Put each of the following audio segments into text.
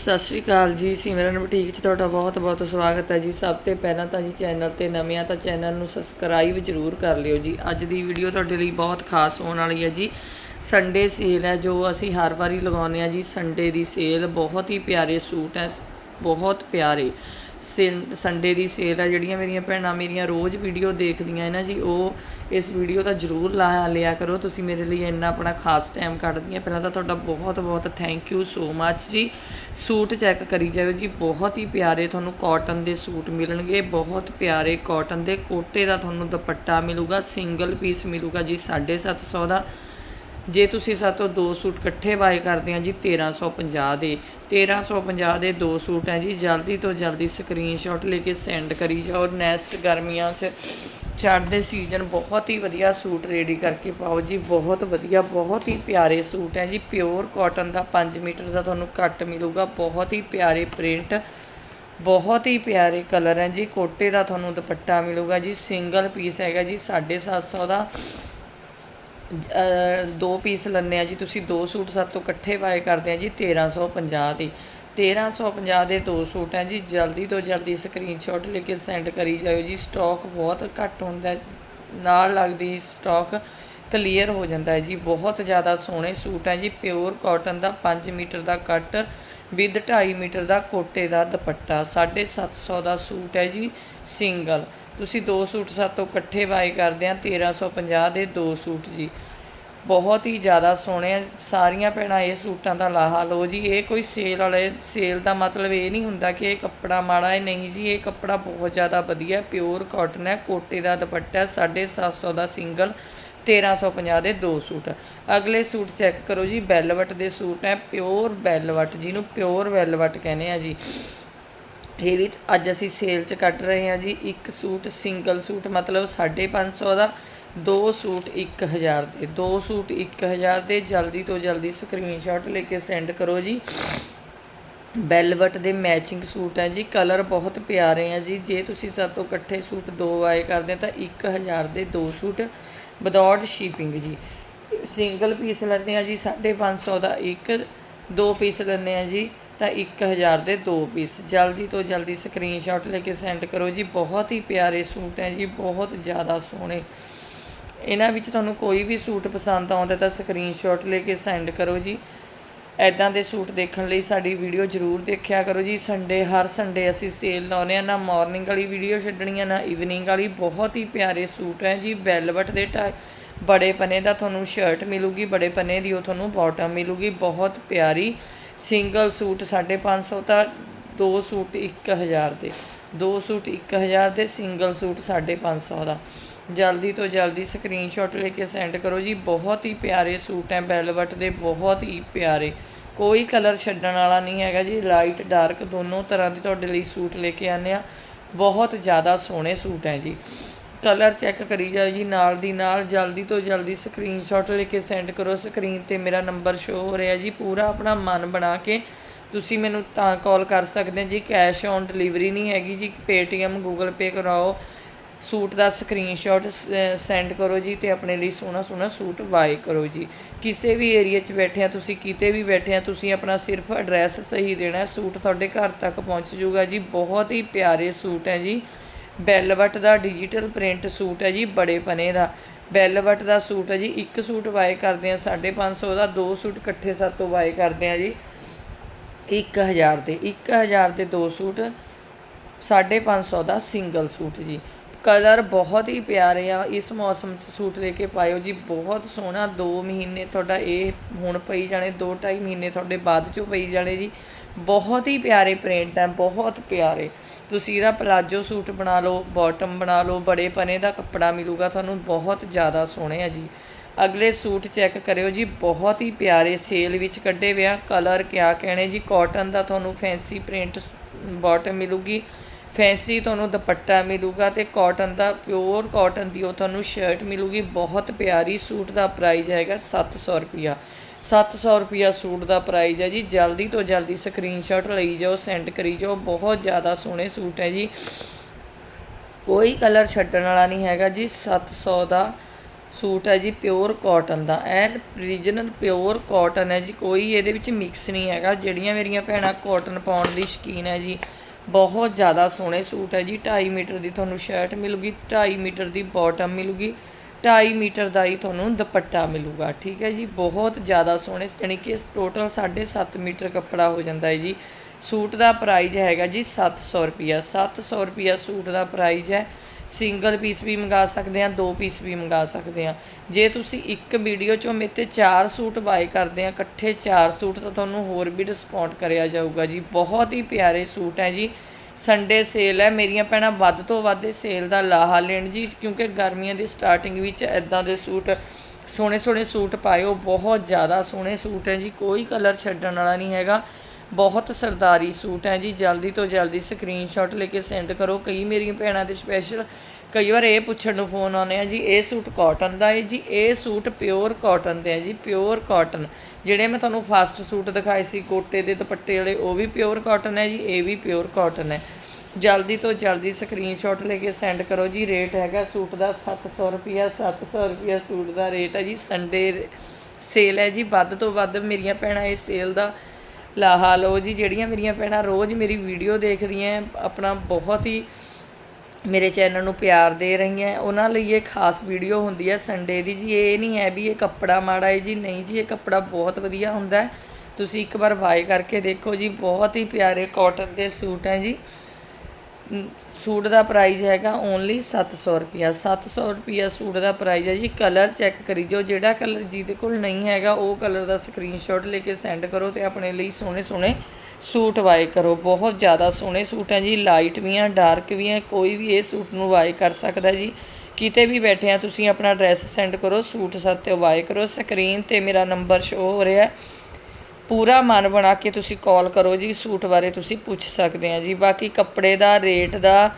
ਸਤਿ ਸ਼੍ਰੀ ਅਕਾਲ ਜੀ, ਸਿਮਰਨ ਬੁਟੀਕ 'ਚ ਤੁਹਾਡਾ ਬਹੁਤ-ਬਹੁਤ ਸਵਾਗਤ ਹੈ ਜੀ। ਸਭ ਤੋਂ ਪਹਿਲਾਂ ਤਾਂ ਜੀ ਚੈਨਲ ਤੇ ਨਵੇਂ ਆ ਤਾਂ ਚੈਨਲ ਨੂੰ ਸਬਸਕ੍ਰਾਈਬ ਜ਼ਰੂਰ ਕਰ ਲਿਓ ਜੀ। ਅੱਜ ਦੀ ਵੀਡੀਓ ਤੁਹਾਡੇ ਲਈ ਬਹੁਤ ਖਾਸ ਹੋਣ ਵਾਲੀ ਹੈ ਜੀ। ਸੰਡੇ ਸੇਲ ਹੈ, ਜੋ ਅਸੀਂ ਹਰ ਵਾਰੀ ਲਗਾਉਂਦੇ ਆ ਜੀ। ਸੰਡੇ ਦੀ ਸੇਲ ਬਹੁਤ ਹੀ ਪਿਆਰੇ ਸੂਟ ਹੈ, ਬਹੁਤ ਪਿਆਰੇ। ਸੇਲ ਸੰਡੇ ਦੀ ਸੇਲ ਆ, ਜਿਹੜੀਆਂ ਮੇਰੀਆਂ ਭੈਣਾਂ ਮੇਰੀਆਂ ਰੋਜ਼ ਵੀਡੀਓ ਦੇਖਦੀਆਂ ਹੈ ਨਾ ਜੀ, ਉਹ ਇਸ ਵੀਡੀਓ ਦਾ ਜ਼ਰੂਰ ਲਾ, ਲਿਆ ਕਰੋ, ਤੁਸੀਂ ਮੇਰੇ ਲਈ ਇੰਨਾ ਆਪਣਾ ਖਾਸ ਟਾਈਮ ਕੱਢਦੀਆਂ। ਪਹਿਲਾਂ ਤਾਂ ਤੁਹਾਡਾ ਬਹੁਤ ਬਹੁਤ ਥੈਂਕ ਯੂ ਸੋ ਮੱਚ ਜੀ। ਸੂਟ ਚੈੱਕ ਕਰੀ ਜਾਓ ਜੀ, ਬਹੁਤ ਹੀ ਪਿਆਰੇ ਤੁਹਾਨੂੰ ਕਾਟਨ ਦੇ ਸੂਟ ਮਿਲਣਗੇ, ਬਹੁਤ ਪਿਆਰੇ ਕਾਟਨ ਦੇ, ਕੋਟੇ ਦਾ ਤੁਹਾਨੂੰ ਦੁਪੱਟਾ ਮਿਲੂਗਾ ਸਿੰਗਲ ਪੀਸ ਮਿਲੂਗਾ ਜੀ 750 ਦਾ। ਜੇ ਤੁਸੀਂ ਸਾਤੋਂ ਦੋ ਸੂਟ ਇਕੱਠੇ ਬਾਏ ਕਰਦੇ ਆ ਜੀ 1350 ਦੇ 1350 ਦੇ ਦੋ ਸੂਟ ਹੈ ਜੀ, ਜਲਦੀ ਤੋਂ ਜਲਦੀ ਸਕਰੀਨਸ਼ਾਟ ਲੈ ਕੇ ਸੈਂਡ ਕਰੀ ਜਾਓ ਨੈਸਟ ਗਰਮੀਆਂ 'ਚ ਚੜ੍ਹਦੇ ਸੀਜ਼ਨ ਬਹੁਤ ਹੀ ਵਧੀਆ ਸੂਟ ਰੈਡੀ ਕਰਕੇ ਪਾਓ ਜੀ, ਬਹੁਤ ਵਧੀਆ, ਬਹੁਤ ਹੀ ਪਿਆਰੇ ਸੂਟ ਹੈ ਜੀ ਪਿਓਰ ਕਾਟਨ ਦਾ 5 ਮੀਟਰ ਦਾ ਤੁਹਾਨੂੰ ਕੱਟ ਮਿਲੂਗਾ, ਬਹੁਤ ਹੀ ਪਿਆਰੇ ਪ੍ਰਿੰਟ ਬਹੁਤ ਹੀ ਪਿਆਰੇ ਕਲਰ ਹੈ ਜੀ, ਕੋਟੇ ਦਾ ਤੁਹਾਨੂੰ ਦੁਪੱਟਾ ਮਿਲੂਗਾ ਜੀ ਸਿੰਗਲ ਪੀਸ ਹੈਗਾ ਜੀ 750 ਦਾ ਦੋ ਪੀਸ ਲੈਂਦੇ ਹਾਂ ਜੀ, ਤੁਸੀਂ ਦੋ ਸੂਟ ਸਾਡੇ ਤੋਂ ਇਕੱਠੇ ਬਾਏ ਕਰਦੇ ਆ ਜੀ 1350 ਦੇ। 1350 ਦੇ ਦੋ ਸੂਟ ਹੈ ਜੀ, ਜਲਦੀ ਤੋਂ ਜਲਦੀ ਸਕਰੀਨਸ਼ਾਟ ਲੈ ਕੇ ਸੈਂਡ ਕਰੀ ਜਾਓ ਜੀ ਸਟਾਕ ਬਹੁਤ ਘੱਟ ਹੁੰਦਾ, ਨਾਲ ਲੱਗਦੀ ਸਟਾਕ ਕਲੀਅਰ ਹੋ ਜਾਂਦਾ ਹੈ ਜੀ, ਬਹੁਤ ਜ਼ਿਆਦਾ ਸੋਹਣੇ ਸੂਟ ਹੈ ਜੀ ਪਿਓਰ ਕਾਟਨ ਦਾ 5 ਮੀਟਰ ਦਾ ਕੱਟ ਵਿਦ 2.5 ਮੀਟਰ ਦਾ ਕੋਟੇ ਦਾ ਦੁਪੱਟਾ 750 ਦਾ ਸੂਟ ਹੈ ਜੀ ਸਿੰਗਲ ਤੁਸੀਂ ਦੋ ਸੂਟ ਸਾਡੇ ਤੋਂ ਇਕੱਠੇ ਬਾਏ ਕਰਦੇ ਆ 1350 ਦੇ ਦੋ ਸੂਟ ਜੀ। ਬਹੁਤ ਹੀ ਜ਼ਿਆਦਾ ਸੋਹਣੇ ਆ, ਸਾਰੀਆਂ ਭੈਣਾਂ ਇਹ ਸੂਟਾਂ ਦਾ ਲਾਹਾ ਲਓ ਜੀ। ਇਹ ਕੋਈ ਸੇਲ ਵਾਲੇ ਸੇਲ ਦਾ ਮਤਲਬ ਇਹ ਨਹੀਂ ਹੁੰਦਾ ਕਿ ਇਹ ਕੱਪੜਾ ਮਾੜਾ ਹੈ, ਨਹੀਂ ਜੀ, ਇਹ ਕੱਪੜਾ ਬਹੁਤ ਜ਼ਿਆਦਾ ਵਧੀਆ ਪਿਓਰ ਕਾਟਨ ਹੈ, ਕੋਟੇ ਦਾ ਦੁਪੱਟਾ 750 ਦਾ ਸਿੰਗਲ 1350 ਦੇ ਦੋ ਸੂਟ। ਅਗਲੇ ਸੂਟ ਚੈੱਕ ਕਰੋ ਜੀ ਬੈਲਵਟ ਦੇ ਸੂਟ ਹੈ ਪਿਓਰ ਵੈਲਵਟ ਜਿਹਨੂੰ ਪਿਓਰ ਵੈਲਵਟ ਕਹਿੰਦੇ ਆ ਜੀ। ਇਹ ਵੀ ਅੱਜ ਅਸੀਂ ਸੇਲ 'ਚ ਕੱਢ ਰਹੇ ਹਾਂ ਜੀ, ਇੱਕ ਸੂਟ ਸਿੰਗਲ ਸੂਟ, ਮਤਲਬ 550 ਦਾ, ਦੋ ਸੂਟ 1000 ਦੇ, ਦੋ ਸੂਟ 1000 ਦੇ, ਜਲਦੀ ਤੋਂ ਜਲਦੀ ਸਕਰੀਨਸ਼ਾਟ ਲੈ ਕੇ ਸੈਂਡ ਕਰੋ ਜੀ। ਬੈਲਵਟ ਦੇ ਮੈਚਿੰਗ ਸੂਟ ਹੈ ਜੀ ਕਲਰ ਬਹੁਤ ਪਿਆਰੇ ਆ ਜੀ, ਜੇ ਤੁਸੀਂ ਸਾਡੇ ਤੋਂ ਇਕੱਠੇ ਸੂਟ ਦੋ ਆਏ ਕਰਦੇ ਤਾਂ 1000 ਦੇ ਦੋ ਸੂਟ ਵਿਦਆਊਟ ਸ਼ਿਪਿੰਗ ਜੀ। ਸਿੰਗਲ ਪੀਸ ਲੈਂਦੇ ਆ ਜੀ 550 ਦਾ ਇੱਕ, ਦੋ ਪੀਸ ਲੈਂਦੇ ਆ ਜੀ। ਤਾਂ 1000 ਦੇ ਦੋ ਪੀਸ। ਜਲਦੀ ਤੋਂ ਜਲਦੀ ਸਕਰੀਨਸ਼ਾਟ ਲੈ ਕੇ ਸੈਂਡ ਕਰੋ ਜੀ। ਬਹੁਤ ਹੀ ਪਿਆਰੇ ਸੂਟ ਹੈ ਜੀ, ਬਹੁਤ ਜ਼ਿਆਦਾ ਸੋਹਣੇ। ਇਹਨਾਂ ਵਿੱਚ ਤੁਹਾਨੂੰ ਕੋਈ ਵੀ ਸੂਟ ਪਸੰਦ ਆਉਂਦਾ ਤਾਂ ਸਕਰੀਨਸ਼ਾਟ ਲੈ ਕੇ ਸੈਂਡ ਕਰੋ ਜੀ। ਐਦਾਂ ਦੇ ਸੂਟ ਦੇਖਣ ਲਈ ਸਾਡੀ ਵੀਡੀਓ ਜ਼ਰੂਰ ਦੇਖਿਆ ਕਰੋ ਜੀ। ਸੰਡੇ ਹਰ ਸੰਡੇ ਅਸੀਂ ਸੇਲ ਲਾਉਂਦੇ ਆ ਨਾ ਮਾਰਨਿੰਗ ਵਾਲੀ ਵੀਡੀਓ ਛੱਡਣੀ ਆ ਨਾ ਇਵਨਿੰਗ ਵਾਲੀ। ਬਹੁਤ ਹੀ ਪਿਆਰੇ ਸੂਟ ਹੈ ਜੀ। ਬੈਲਵਟ ਦੇ ਟਾਈ, ਬੜੇ ਪਨੇ ਦਾ ਤੁਹਾਨੂੰ ਸ਼ਰਟ ਮਿਲੂਗੀ, ਬੜੇ ਪਨੇ ਦੀ ਉਹ ਤੁਹਾਨੂੰ ਬਾਟਮ ਮਿਲੂਗੀ। ਬਹੁਤ ਪਿਆਰੀ ਸਿੰਗਲ ਸੂਟ 550 ਤਾਂ ਦੋ ਸੂਟ 1000 ਦੇ, ਦੋ ਸੂਟ 1000 ਦੇ, ਸਿੰਗਲ ਸੂਟ 550 ਦਾ। ਜਲਦੀ ਤੋਂ ਜਲਦੀ ਸਕਰੀਨਸ਼ਾਟ ਲੈ ਕੇ ਸੈਂਡ ਕਰੋ ਜੀ, ਬਹੁਤ ਹੀ ਪਿਆਰੇ ਸੂਟ ਹੈ ਬੈਲਵਟ ਦੇ ਬਹੁਤ ਹੀ ਪਿਆਰੇ। ਕੋਈ ਕਲਰ ਛੱਡਣ ਵਾਲਾ ਨਹੀਂ ਹੈਗਾ ਜੀ ਲਾਈਟ ਡਾਰਕ ਦੋਨੋਂ ਤਰ੍ਹਾਂ ਦੇ ਤੁਹਾਡੇ ਲਈ ਸੂਟ ਲੈ ਕੇ ਆਨੇ ਆ। ਬਹੁਤ ਜ਼ਿਆਦਾ ਸੋਹਣੇ ਸੂਟ ਹੈ ਜੀ। ਕਲਰ ਚੈੱਕ ਕਰੀ ਜਾਓ ਜੀ, ਨਾਲ ਦੀ ਨਾਲ ਜਲਦੀ ਤੋਂ ਜਲਦੀ ਸਕਰੀਨਸ਼ਾਟ ਲੈ ਕੇ ਸੈਂਡ ਕਰੋ ਸਕਰੀਨ ਤੇ ਮੇਰਾ ਨੰਬਰ ਸ਼ੋ ਹੋ ਰਿਹਾ ਜੀ, ਪੂਰਾ ਆਪਣਾ ਮਨ ਬਣਾ ਕੇ ਤੁਸੀਂ ਮੈਨੂੰ ਤਾਂ ਕਾਲ ਕਰ ਸਕਦੇ ਜੀ ਕੈਸ਼ ਔਨ ਡਿਲੀਵਰੀ ਨਹੀਂ ਹੈਗੀ ਜੀ ਪੇਟੀਐਮ ਗੂਗਲ ਪੇ ਕਰਾਓ, ਸੂਟ ਦਾ ਸਕਰੀਨਸ਼ਾਟ ਸੈਂਡ ਕਰੋ ਜੀ ਤੇ ਆਪਣੇ ਲਈ ਸੋਹਣਾ ਸੋਹਣਾ ਸੂਟ ਬਾਏ ਕਰੋ ਜੀ। ਕਿਸੇ ਵੀ ਏਰੀਆ 'ਚ ਬੈਠੇ ਆ ਤੁਸੀਂ, ਕਿਤੇ ਵੀ ਬੈਠੇ ਆ ਤੁਸੀਂ, ਆਪਣਾ ਸਿਰਫ ਐਡਰੈਸ ਸਹੀ ਦੇਣਾ, ਸੂਟ ਤੁਹਾਡੇ ਘਰ ਤੱਕ ਪਹੁੰਚ ਜਾਊਗਾ ਜੀ, ਬਹੁਤ ਹੀ ਪਿਆਰੇ ਸੂਟ ਹੈ ਜੀ। ਬੈਲਵਟ ਦਾ ਡਿਜੀਟਲ ਪ੍ਰਿੰਟ ਸੂਟ ਹੈ ਜੀ, ਬੜੇ ਪਨੇ ਦਾ। ਬੈਲਵਟ ਦਾ ਸੂਟ ਹੈ ਜੀ, ਇੱਕ ਸੂਟ ਬਾਏ ਕਰਦੇ ਆ 550 ਦਾ, ਦੋ ਸੂਟ ਇਕੱਠੇ ਸਾਤੋਂ ਬਾਏ ਕਰਦੇ ਆ ਜੀ। 1000 ਦੇ 1000 ਦੇ ਦੋ ਸੂਟ 550 ਦਾ ਸਿੰਗਲ ਸੂਟ ਜੀ। ਕਲਰ ਬਹੁਤ ਹੀ ਪਿਆਰੇ ਆ, ਇਸ ਮੌਸਮ 'ਚ ਸੂਟ ਲੈ ਕੇ ਪਾਇਓ ਜੀ, ਬਹੁਤ ਸੋਹਣਾ 2 ਮਹੀਨੇ ਤੁਹਾਡਾ ਇਹ ਹੁਣ ਪਈ ਜਾਣੇ 2 2.5 ਮਹੀਨੇ ਤੁਹਾਡੇ ਬਾਅਦ 'ਚੋਂ ਪਈ ਜਾਣੇ ਜੀ। ਬਹੁਤ ਹੀ ਪਿਆਰੇ ਪ੍ਰਿੰਟ ਹੈ, ਬਹੁਤ ਪਿਆਰੇ। ਤੁਸੀਂ ਇਹਦਾ ਪਲਾਜੋ ਸੂਟ ਬਣਾ ਲਓ ਬਾਟਮ ਬਣਾ ਲਓ, ਬੜੇ ਪਨੇ ਦਾ ਕੱਪੜਾ ਮਿਲੂਗਾ, ਤੁਹਾਨੂੰ ਬਹੁਤ ਜ਼ਿਆਦਾ ਸੋਹਣੇ ਆ ਜੀ। ਅਗਲੇ ਸੂਟ ਚੈੱਕ ਕਰਿਓ ਜੀ, ਬਹੁਤ ਹੀ ਪਿਆਰੇ ਸੇਲ ਵਿੱਚ ਕੱਢੇ ਵਿਆ ਕਲਰ ਕਿਆ ਕਹਿਣੇ ਜੀ ਕਾਟਨ ਦਾ ਤੁਹਾਨੂੰ ਫੈਂਸੀ ਪ੍ਰਿੰਟ ਬਾਟਮ ਮਿਲੂਗੀ ਫੈਂਸੀ ਤੁਹਾਨੂੰ ਦੁਪੱਟਾ ਮਿਲੂਗਾ ਤੇ ਕਾਟਨ ਦਾ ਪਿਓਰ ਕਾਟਨ ਦੀ ਉਹ ਤੁਹਾਨੂੰ ਸ਼ਰਟ ਮਿਲੂਗੀ। ਬਹੁਤ ਪਿਆਰੀ ਸੂਟ ਦਾ ਪ੍ਰਾਈਸ ਹੈਗਾ 700 ਰੁਪਿਆ 700 ਰੁਪਿਆ ਸੂਟ ਦਾ ਪ੍ਰਾਈਜ਼ ਹੈ ਜੀ। ਜਲਦੀ ਤੋਂ ਜਲਦੀ ਸਕਰੀਨਸ਼ਾਟ ਲਈ ਜਾਓ ਸੈਂਡ ਕਰੀ ਜਾਓ। ਬਹੁਤ ਜ਼ਿਆਦਾ ਸੋਹਣੇ ਸੂਟ ਹੈ ਜੀ। ਕੋਈ ਕਲਰ ਛੱਡਣ ਵਾਲਾ ਨਹੀਂ ਹੈਗਾ ਜੀ। 700 ਦਾ ਸੂਟ ਹੈ ਜੀ ਪਿਓਰ ਕਾਟਨ ਦਾ। ਐਨ ਰੀਜਨਲ ਪਿਓਰ ਕਾਟਨ ਹੈ ਜੀ। ਕੋਈ ਇਹਦੇ ਵਿੱਚ ਮਿਕਸ ਨਹੀਂ ਹੈਗਾ। ਜਿਹੜੀਆਂ ਮੇਰੀਆਂ ਭੈਣਾਂ ਕਾਟਨ ਪਾਉਣ ਦੀ ਸ਼ੌਕੀਨ ਹੈ ਜੀ, ਬਹੁਤ ਜ਼ਿਆਦਾ ਸੋਹਣੇ ਸੂਟ ਹੈ ਜੀ। 2.5 ਮੀਟਰ ਦੀ ਤੁਹਾਨੂੰ ਸ਼ਰਟ ਮਿਲੂਗੀ 2.5 ਮੀਟਰ ਦੀ ਬਾਟਮ ਮਿਲੂਗੀ। ਢਾਈ ਮੀਟਰ ਦਾ ਹੀ ਤੁਹਾਨੂੰ ਦੁਪੱਟਾ ਮਿਲੂਗਾ, ਠੀਕ ਹੈ ਜੀ? ਬਹੁਤ ਜ਼ਿਆਦਾ ਸੋਹਣੇ, ਯਾਨੀ ਕਿ ਟੋਟਲ 7.5 ਮੀਟਰ ਕੱਪੜਾ ਹੋ ਜਾਂਦਾ ਹੈ ਜੀ। ਸੂਟ ਦਾ ਪ੍ਰਾਈਜ਼ ਹੈਗਾ ਜੀ 700 ਰੁਪਿਆ 700 ਰੁਪਿਆ ਸੂਟ ਦਾ ਪ੍ਰਾਈਜ਼ ਹੈ। ਸਿੰਗਲ ਪੀਸ ਵੀ ਮੰਗਾ ਸਕਦੇ ਆ ਦੋ ਪੀਸ ਵੀ ਮੰਗਾ ਸਕਦੇ ਆ ਜੇ ਤੁਸੀਂ ਇੱਕ ਵੀਡੀਓ ਚੋਂ ਮੇਰੇ ਤੇ ਚਾਰ ਸੂਟ ਬਾਏ ਕਰਦੇ ਆ ਇਕੱਠੇ ਚਾਰ ਸੂਟ ਤਾਂ ਤੁਹਾਨੂੰ ਹੋਰ ਵੀ ਡਿਸਕਾਊਂਟ ਕਰਿਆ ਜਾਊਗਾ ਜੀ। ਬਹੁਤ ਹੀ ਪਿਆਰੇ ਸੂਟ ਹੈ ਜੀ। ਸੰਡੇ ਸੇਲ ਹੈ। ਮੇਰੀਆਂ ਭੈਣਾਂ ਵੱਧ ਤੋਂ ਵੱਧ ਇਹ ਸੇਲ ਦਾ ਲਾਹਾ ਲੈਣ ਜੀ, ਕਿਉਂਕਿ ਗਰਮੀਆਂ ਦੀ ਸਟਾਰਟਿੰਗ ਵਿੱਚ ਐਦਾਂ ਦੇ ਸੂਟ, ਸੋਹਣੇ ਸੋਹਣੇ ਸੂਟ ਪਾਇਓ। ਬਹੁਤ ਜ਼ਿਆਦਾ ਸੋਹਣੇ ਸੂਟ ਹੈ ਜੀ। ਕੋਈ ਕਲਰ ਛੱਡਣ ਵਾਲਾ ਨਹੀਂ ਹੈਗਾ। ਬਹੁਤ ਸਰਦਾਰੀ ਸੂਟ ਹੈ ਜੀ। ਜਲਦੀ ਤੋਂ ਜਲਦੀ ਸਕਰੀਨਸ਼ਾਟ ਲੈ ਕੇ ਸੈਂਡ ਕਰੋ। ਕਈ ਮੇਰੀਆਂ ਭੈਣਾਂ ਦੇ ਸਪੈਸ਼ਲ ਕਈ ਵਾਰ ਇਹ ਪੁੱਛਣ ਨੂੰ ਫੋਨ ਆਉਂਦੇ ਆ ਜੀ, ਇਹ ਸੂਟ ਕਾਟਨ ਦਾ ਹੈ ਜੀ, ਇਹ ਸੂਟ ਪਿਓਰ ਕਾਟਨ ਦੇ ਹੈ ਜੀ ਪਿਓਰ ਕਾਟਨ ਜਿਹੜੇ ਮੈਂ ਤੁਹਾਨੂੰ ਫਸਟ ਸੂਟ ਦਿਖਾਏ ਸੀ, ਕੋਟੇ ਦੇ ਦੁਪੱਟੇ ਵਾਲੇ, ਉਹ ਵੀ ਪਿਓਰ ਕਾਟਨ ਹੈ ਜੀ, ਇਹ ਵੀ ਪਿਓਰ ਕਾਟਨ ਹੈ। ਜਲਦੀ ਤੋਂ ਜਲਦੀ ਸਕਰੀਨਸ਼ਾਟ ਲੈ ਕੇ ਸੈਂਡ ਕਰੋ ਜੀ ਰੇਟ ਹੈਗਾ ਸੂਟ ਦਾ 700 ਰੁਪਿਆ 700 ਰੁਪਿਆ ਸੂਟ ਦਾ ਰੇਟ ਹੈ ਜੀ ਸੰਡੇ ਸੇਲ ਹੈ ਜੀ, ਵੱਧ ਤੋਂ ਵੱਧ ਮੇਰੀਆਂ ਭੈਣਾਂ ਇਹ ਸੇਲ ਦਾ ਲਾਹਾ ਲਓ ਜੀ, ਜਿਹੜੀਆਂ ਮੇਰੀਆਂ ਭੈਣਾਂ ਰੋਜ਼ ਮੇਰੀ ਵੀਡੀਓ ਦੇਖਦੀਆਂ ਆਪਣਾ ਬਹੁਤ ਹੀ ਮੇਰੇ ਚੈਨਲ ਨੂੰ ਪਿਆਰ ਦੇ ਰਹੀਆਂ ਉਹਨਾਂ ਲਈ ਇਹ ਖਾਸ ਵੀਡੀਓ ਹੁੰਦੀ ਹੈ ਸੰਡੇ ਦੀ ਜੀ। ਇਹ ਨਹੀਂ ਹੈ ਵੀ ਇਹ ਕੱਪੜਾ ਮਾੜਾ ਹੈ ਜੀ, ਨਹੀਂ ਜੀ, ਇਹ ਕੱਪੜਾ ਬਹੁਤ ਵਧੀਆ ਹੁੰਦਾ ਤੁਸੀਂ ਇੱਕ ਵਾਰ ਬਾਏ ਕਰਕੇ ਦੇਖੋ ਜੀ, ਬਹੁਤ ਹੀ ਪਿਆਰੇ ਕਾਟਨ ਦੇ ਸੂਟ ਹੈ ਜੀ। ਸੂਟ ਦਾ ਪ੍ਰਾਈਸ ਹੈਗਾ ਓਨਲੀ 700 ਰੁਪਿਆ 700 ਰੁਪਿਆ ਸੂਟ ਦਾ ਪ੍ਰਾਈਸ ਹੈ ਜੀ। ਕਲਰ ਚੈੱਕ ਕਰੀ ਜੋ ਜਿਹੜਾ ਕਲਰ ਜਿਹਦੇ ਕੋਲ ਨਹੀਂ ਹੈਗਾ, ਉਹ ਕਲਰ ਦਾ ਸਕਰੀਨਸ਼ਾਟ ਲੈ ਕੇ ਸੈਂਡ ਕਰੋ ਤੇ ਆਪਣੇ ਲਈ ਸੋਹਣੇ ਸੋਹਣੇ ਸੂਟ ਵਾਏ ਕਰੋ। ਬਹੁਤ ਜ਼ਿਆਦਾ ਸੋਹਣੇ ਸੂਟ ਹੈ ਜੀ। ਲਾਈਟ ਵੀ ਆ, ਡਾਰਕ ਵੀ ਆ। ਕੋਈ ਵੀ ਇਹ ਸੂਟ ਨੂੰ ਵਾਏ ਕਰ ਸਕਦਾ ਜੀ। ਕਿਤੇ ਵੀ ਬੈਠੇ ਆ, ਤੁਸੀਂ ਆਪਣਾ ਐਡਰੈਸ ਸੈਂਡ ਕਰੋ, ਸੂਟ ਸਾਤੇ ਬਾਏ ਕਰੋ। ਸਕਰੀਨ ਤੇ ਮੇਰਾ ਨੰਬਰ ਸ਼ੋ ਹੋ ਰਿਹਾ ਪੂਰਾ ਮਨ ਬਣਾ ਕੇ ਤੁਸੀਂ ਕਾਲ ਕਰੋ ਜੀ। ਸੂਟ ਬਾਰੇ ਤੁਸੀਂ ਪੁੱਛ ਸਕਦੇ ਆ ਜੀ। ਬਾਕੀ ਕੱਪੜੇ ਦਾ ਰੇਟ ਦਾ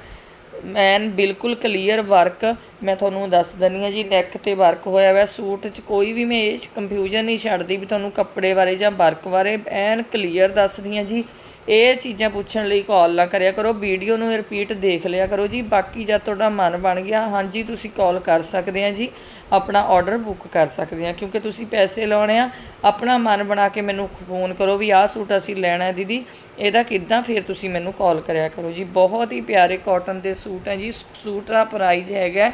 ਐਨ ਬਿਲਕੁਲ ਕਲੀਅਰ ਵਰਕ ਮੈਂ ਤੁਹਾਨੂੰ ਦੱਸ ਦਿੰਦੀ ਹਾਂ ਜੀ ਨੈਕ ਤੇ ਵਰਕ ਹੋਇਆ ਹੋਇਆ, ਸੂਟ 'ਚ ਕੋਈ ਵੀ ਮੈਂ ਇਹ 'ਚ ਕੰਫਿਊਜ਼ਨ ਨਹੀਂ ਛੱਡਦੀ ਵੀ ਤੁਹਾਨੂੰ ਕੱਪੜੇ ਬਾਰੇ ਜਾਂ ਵਰਕ ਬਾਰੇ, ਐਨ ਕਲੀਅਰ ਦੱਸਦੀ ਹਾਂ ਜੀ। ਇਹ ਚੀਜ਼ਾਂ ਪੁੱਛਣ ਲਈ ਕਾਲ ਨਾ ਕਰਿਆ ਕਰੋ ਵੀਡੀਓ ਨੂੰ ਰਿਪੀਟ ਦੇਖ ਲਿਆ ਕਰੋ ਜੀ। ਬਾਕੀ ਜਦ ਤੁਹਾਡਾ ਮਨ ਬਣ ਗਿਆ, ਹਾਂਜੀ, ਤੁਸੀਂ ਕਾਲ ਕਰ ਸਕਦੇ ਆ ਜੀ। ਆਪਣਾ ਆਰਡਰ ਬੁੱਕ ਕਰ ਸਕਦੇ ਆ ਕਿਉਂਕਿ ਤੁਸੀਂ ਪੈਸੇ ਲਾਉਣੇ ਆ, ਆਪਣਾ ਮਨ ਬਣਾ ਕੇ ਮੈਨੂੰ ਫੋਨ ਕਰੋ ਵੀ ਆਹ ਸੂਟ ਅਸੀਂ ਲੈਣਾ ਹੈ ਦੀਦੀ, ਇਹਦਾ ਕਿੱਦਾਂ ਫਿਰ ਤੁਸੀਂ ਮੈਨੂੰ ਕਾਲ ਕਰਿਆ ਕਰੋ। ਜੀ, ਬਹੁਤ ਹੀ ਪਿਆਰੇ ਕਾਟਨ ਦੇ ਸੂਟ ਹੈ ਜੀ, ਸੂਟ ਦਾ ਪ੍ਰਾਈਸ ਹੈਗਾ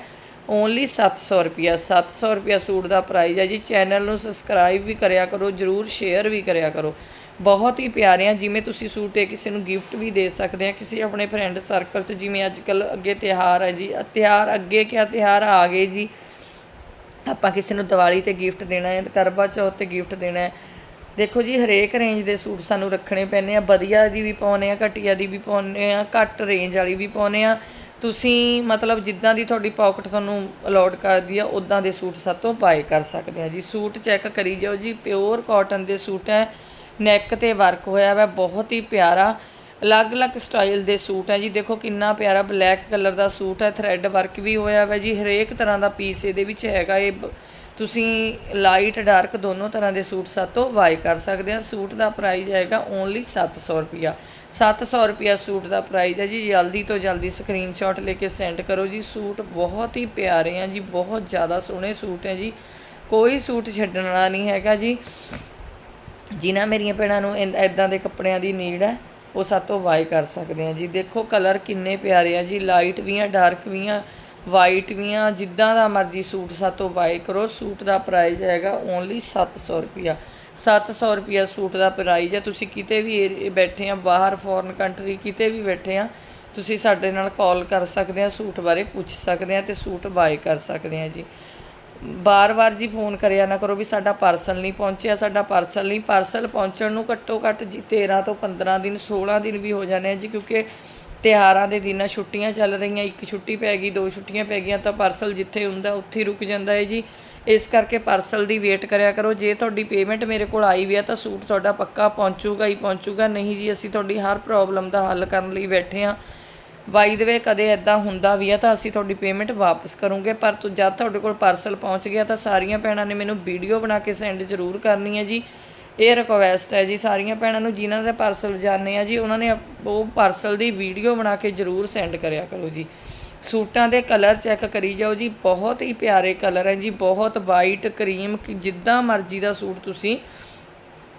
ਓਨਲੀ 700 ਰੁਪਿਆ 700 ਰੁਪਿਆ ਸੂਟ ਦਾ ਪ੍ਰਾਈਸ ਹੈ ਜੀ। ਚੈਨਲ ਨੂੰ ਸਬਸਕ੍ਰਾਈਬ ਵੀ ਕਰਿਆ ਕਰੋ, ਜਰੂਰ ਸ਼ੇਅਰ ਵੀ ਕਰਿਆ ਕਰੋ। ਬਹੁਤ ਹੀ ਪਿਆਰੇ ਆ, ਜਿਵੇਂ ਤੁਸੀਂ ਸੂਟ ਇਹ ਕਿਸੇ ਨੂੰ ਗਿਫਟ ਵੀ ਦੇ ਸਕਦੇ ਆ, ਕਿਸੇ ਆਪਣੇ ਫਰੈਂਡ ਸਰਕਲ 'ਚ, ਜਿਵੇਂ ਅੱਜ ਕੱਲ ਅੱਗੇ ਤਿਉਹਾਰ ਹੈ ਜੀ ਅ ਤਿਉਹਾਰ ਅੱਗੇ ਕਿਆ ਤਿਉਹਾਰ ਆ ਗਏ ਜੀ ਆਪਾਂ ਕਿਸੇ ਨੂੰ ਦੀਵਾਲੀ ਤੇ ਗਿਫਟ ਦੇਣਾ ਹੈ, ਕਰਵਾ ਚੌਥ ਤੇ ਗਿਫਟ ਦੇਣਾ ਹੈ। ਦੇਖੋ ਜੀ, ਹਰੇਕ ਰੇਂਜ ਦੇ ਸੂਟ ਸਾਨੂੰ ਰੱਖਣੇ ਪੈਣੇ ਆ। ਵਧੀਆ ਦੀ ਵੀ ਪਾਉਨੇ ਆ, ਘਟੀਆ ਦੀ ਵੀ ਪਾਉਨੇ ਆ, ਘੱਟ ਰੇਂਜ ਵਾਲੀ ਵੀ ਪਾਉਨੇ ਆ। ਤੁਸੀਂ ਮਤਲਬ ਜਿੱਦਾਂ ਦੀ ਤੁਹਾਡੀ ਪਾਕਟ ਤੁਹਾਨੂੰ ਅਲੋਟ ਕਰਦੀ ਆ ਉਦਾਂ ਦੇ ਸੂਟ ਸਾਤੋਂ ਬਾਏ ਕਰ ਸਕਦੇ ਆ ਜੀ। ਸੂਟ ਚੈੱਕ ਕਰੀ ਜਾਓ ਜੀ ਪਿਓਰ ਕਾਟਨ ਦੇ ਸੂਟ ਹੈ। ਨੈਕ ਤੇ ਵਰਕ ਹੋਇਆ ਵਾ, ਬਹੁਤ ਹੀ ਪਿਆਰਾ। ਅਲੱਗ-ਅਲੱਗ ਸਟਾਈਲ ਦੇ ਸੂਟ ਹੈ ਜੀ। ਦੇਖੋ ਕਿੰਨਾ ਪਿਆਰਾ ਬਲੈਕ ਕਲਰ ਦਾ ਸੂਟ ਹੈ, ਥਰੈਡ ਵਰਕ ਵੀ ਹੋਇਆ ਵਾ ਜੀ। ਹਰੇਕ ਤਰ੍ਹਾਂ ਦਾ ਪੀਸ ਇਹਦੇ ਵਿੱਚ ਹੈਗਾ। ਇਹ ਤੁਸੀਂ ਲਾਈਟ, ਡਾਰਕ ਦੋਨੋਂ ਤਰ੍ਹਾਂ ਦੇ ਸੂਟ ਸਾਤੋਂ ਬਾਏ ਕਰ ਸਕਦੇ ਆ। ਸੂਟ ਦਾ ਪ੍ਰਾਈਸ ਹੈਗਾ ਓਨਲੀ 700 ਰੁਪਿਆ 700 ਰੁਪਿਆ ਸੂਟ ਦਾ ਪ੍ਰਾਈਸ ਹੈ ਜੀ। ਜਲਦੀ ਤੋਂ ਜਲਦੀ ਸਕਰੀਨਸ਼ਾਟ ਲੈ ਕੇ ਸੈਂਡ ਕਰੋ ਜੀ। ਸੂਟ ਬਹੁਤ ਹੀ ਪਿਆਰੇ ਆ ਜੀ। ਬਹੁਤ ਜ਼ਿਆਦਾ ਸੋਹਣੇ ਸੂਟ ਹੈ ਜੀ। ਕੋਈ ਸੂਟ ਛੱਡਣ ਵਾਲਾ ਨਹੀਂ ਹੈਗਾ ਜੀ। ਜਿਨ੍ਹਾਂ ਮੇਰੀਆਂ ਭੈਣਾਂ ਨੂੰ ਇਦਾਂ ਦੇ ਕੱਪੜਿਆਂ ਦੀ ਨੀਡ ਹੈ ਉਹ ਸਾਤੋਂ ਬਾਏ ਕਰ ਸਕਦੇ ਆ ਜੀ। ਦੇਖੋ ਕਲਰ ਕਿੰਨੇ ਪਿਆਰੇ ਆ ਜੀ। ਲਾਈਟ ਵੀ ਆ ਡਾਰਕ ਵੀ ਆ ਵਾਈਟ ਵੀ ਆ। ਜਿੱਦਾਂ ਦਾ ਮਰਜ਼ੀ ਸੂਟ ਸਾਤੋਂ ਬਾਏ ਕਰੋ। ਸੂਟ ਦਾ ਪ੍ਰਾਈਸ ਹੈਗਾ ਓਨਲੀ 700 ਰੁਪਿਆ 700 ਰੁਪਿਆ ਸੂਟ ਦਾ ਪ੍ਰਾਈਸ ਹੈ ਤੁਸੀਂ ਕਿਤੇ ਵੀ ਏਰੀਏ ਬੈਠੇ ਆ, ਬਾਹਰ ਫੋਰਨ ਕੰਟਰੀ ਕਿਤੇ ਵੀ ਬੈਠੇ ਆ, ਤੁਸੀਂ ਸਾਡੇ ਨਾਲ ਕਾਲ ਕਰ ਸਕਦੇ ਆ, ਸੂਟ ਬਾਰੇ ਪੁੱਛ ਸਕਦੇ ਆ ਤੇ ਸੂਟ ਬਾਏ ਕਰ ਸਕਦੇ ਆ ਜੀ। ਬਾਰ-ਬਾਰ ਜੀ ਫੋਨ ਕਰਿਆ ਨਾ ਕਰੋ ਵੀ ਸਾਡਾ ਪਾਰਸਲ ਨਹੀਂ ਪਹੁੰਚਿਆ, ਸਾਡਾ ਪਾਰਸਲ ਨਹੀਂ ਪਾਰਸਲ ਪਹੁੰਚਣ ਨੂੰ ਘੱਟੋ ਘੱਟ ਜੀ 13 ਤੋਂ 15 ਦਿਨ 16 ਦਿਨ ਵੀ ਹੋ ਜਾਣੇ ਆ ਜੀ, ਕਿਉਂਕਿ ਤਿਉਹਾਰਾਂ ਦੇ ਦਿਨਾਂ ਛੁੱਟੀਆਂ ਚੱਲ ਰਹੀਆਂ, ਇੱਕ ਛੁੱਟੀ ਪੈ ਗਈ, ਦੋ ਛੁੱਟੀਆਂ ਪੈ ਗਈਆਂ, ਤਾਂ ਪਾਰਸਲ ਜਿੱਥੇ ਹੁੰਦਾ ਉੱਥੇ ਹੀ ਰੁਕ ਜਾਂਦਾ ਹੈ ਜੀ। ਇਸ ਕਰਕੇ ਪਾਰਸਲ ਦੀ ਵੇਟ ਕਰਿਆ ਕਰੋ, ਜੇ ਤੁਹਾਡੀ ਪੇਮੈਂਟ ਮੇਰੇ ਕੋਲ ਆਈ ਵੀ ਆ, ਤਾਂ ਸੂਟ ਤੁਹਾਡਾ ਪੱਕਾ ਪਹੁੰਚੂਗਾ ਹੀ ਪਹੁੰਚੂਗਾ, ਨਹੀਂ ਜੀ, ਅਸੀਂ ਤੁਹਾਡੀ ਹਰ ਪ੍ਰੋਬਲਮ ਦਾ ਹੱਲ ਕਰਨ ਲਈ ਬੈਠੇ ਹਾਂ। ਬਾਈ ਦੇ ਵੇ ਕਦੇ ਐਦਾਂ ਹੁੰਦਾ ਵੀ ਆ ਤਾਂ ਅਸੀਂ ਤੁਹਾਡੀ ਪੇਮੈਂਟ ਵਾਪਸ ਕਰੂੰਗੇ, ਪਰ ਤੂੰ ਜਦ ਤੁਹਾਡੇ ਕੋਲ ਪਾਰਸਲ ਪਹੁੰਚ ਗਿਆ ਤਾਂ ਸਾਰੀਆਂ ਭੈਣਾਂ ਨੇ ਮੈਨੂੰ ਵੀਡੀਓ ਬਣਾ ਕੇ ਸੈਂਡ ਜ਼ਰੂਰ ਕਰਨੀ ਹੈ ਜੀ। ਇਹ ਰਿਕੁਐਸਟ ਹੈ ਜੀ, ਸਾਰੀਆਂ ਭੈਣਾਂ ਨੂੰ ਜਿਨ੍ਹਾਂ ਦੇ ਪਾਰਸਲ ਜਾਣੇ ਆ ਜੀ, ਉਹਨਾਂ ਨੇ ਉਹ ਪਾਰਸਲ ਦੀ ਵੀਡੀਓ ਬਣਾ ਕੇ ਜ਼ਰੂਰ ਸੈਂਡ ਕਰਿਆ ਕਰੋ ਜੀ। ਸੂਟਾਂ ਦੇ ਕਲਰ ਚੈੱਕ ਕਰੀ ਜਾਓ ਜੀ, ਬਹੁਤ ਹੀ ਪਿਆਰੇ ਕਲਰ ਹੈ ਜੀ, ਬਹੁਤ ਵਾਈਟ ਕਰੀਮ ਜਿੱਦਾਂ ਮਰਜ਼ੀ ਦਾ ਸੂਟ ਤੁਸੀਂ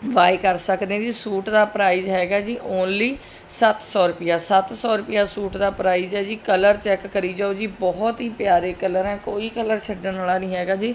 ਬਾਈ ਕਰ ਸਕਦੇ ਜੀ। ਸੂਟ ਦਾ ਪ੍ਰਾਈਸ ਹੈਗਾ ਜੀ ਓਨਲੀ 700 ਰੁਪਿਆ 700 ਰੁਪਿਆ ਸੂਟ ਦਾ ਪ੍ਰਾਈਸ ਹੈ ਜੀ। ਕਲਰ ਚੈੱਕ ਕਰੀ ਜਾਓ ਜੀ। ਬਹੁਤ ਹੀ ਪਿਆਰੇ ਕਲਰ ਹੈ। ਕੋਈ ਕਲਰ ਛੱਡਣ ਵਾਲਾ ਨਹੀਂ ਹੈਗਾ ਜੀ।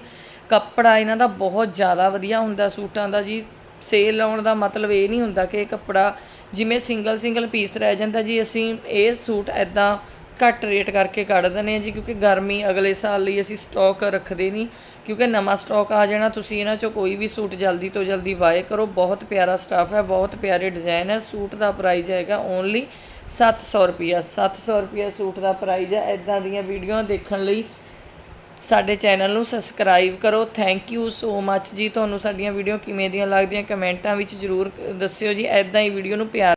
ਕੱਪੜਾ ਇਹਨਾਂ ਦਾ ਬਹੁਤ ਜ਼ਿਆਦਾ ਵਧੀਆ ਹੁੰਦਾ ਸੂਟਾਂ ਦਾ ਜੀ। ਸੇਲ ਲਾਉਣ ਦਾ ਮਤਲਬ ਇਹ ਨਹੀਂ ਹੁੰਦਾ ਕਿ ਇਹ ਕੱਪੜਾ ਜਿਵੇਂ ਸਿੰਗਲ ਸਿੰਗਲ ਪੀਸ ਰਹਿ ਜਾਂਦਾ ਜੀ। ਅਸੀਂ ਇਹ ਸੂਟ ਐਦਾਂ ਘੱਟ ਰੇਟ ਕਰਕੇ ਕੱਢ ਦਿੰਦੇ ਹਾਂ ਜੀ, ਕਿਉਂਕਿ ਗਰਮੀ ਅਗਲੇ ਸਾਲ ਲਈ ਅਸੀਂ ਸਟਾਕ ਰੱਖਦੇ ਨਹੀਂ। ਕਿਉਂਕਿ ਨਵਾਂ ਸਟਾਕ ਆ ਜਾਣਾ, ਤੁਸੀਂ ਇਹਨਾਂ ਚੋਂ ਕੋਈ ਵੀ ਸੂਟ ਜਲਦੀ ਤੋਂ ਜਲਦੀ ਬਾਏ ਕਰੋ। ਬਹੁਤ ਪਿਆਰਾ ਸਟਾਫ ਹੈ, ਬਹੁਤ ਪਿਆਰੇ ਡਿਜ਼ਾਈਨ ਹੈ। ਸੂਟ ਦਾ ਪ੍ਰਾਈਸ ਹੈਗਾ ਓਨਲੀ 700 ਰੁਪਿਆ 700 ਰੁਪਿਆ ਸੂਟ ਦਾ ਪ੍ਰਾਈਸ ਹੈ। ਐਦਾਂ ਦੀਆਂ ਵੀਡੀਓ ਦੇਖਣ ਲਈ ਸਾਡੇ ਚੈਨਲ ਨੂੰ ਸਬਸਕ੍ਰਾਈਬ ਕਰੋ। ਥੈਂਕ ਯੂ ਸੋ ਮੱਚ ਜੀ। ਤੁਹਾਨੂੰ ਸਾਡੀਆਂ ਵੀਡੀਓ ਕਿਵੇਂ ਦੀਆਂ ਲੱਗਦੀਆਂ, ਕਮੈਂਟਾਂ ਵਿੱਚ ਜ਼ਰੂਰ ਦੱਸਿਓ ਜੀ। ਐਦਾਂ ਹੀ ਵੀਡੀਓ ਨੂੰ ਪਿਆਰ